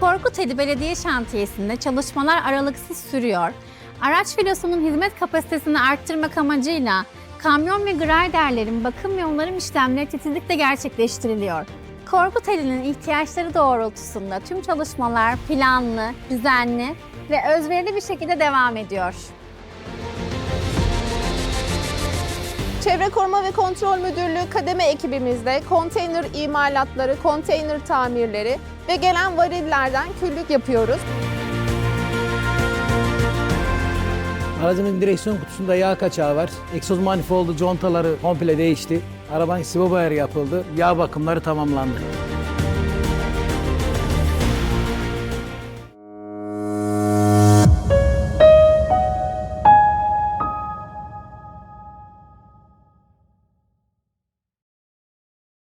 Korkuteli Belediye Şantiyesi'nde çalışmalar aralıksız sürüyor. Araç filosunun hizmet kapasitesini arttırmak amacıyla kamyon ve graderlerin bakım ve onarım işlemleri titizlikle gerçekleştiriliyor. Korkuteli'nin ihtiyaçları doğrultusunda tüm çalışmalar planlı, düzenli ve özverili bir şekilde devam ediyor. Çevre Koruma ve Kontrol Müdürlüğü kademe ekibimizde konteyner imalatları, konteyner tamirleri ve gelen varillerden küllük yapıyoruz. Aracımın direksiyon kutusunda yağ kaçağı var. Egzoz manifoldu, contaları komple değişti. Arabanın bayarı yapıldı. Yağ bakımları tamamlandı.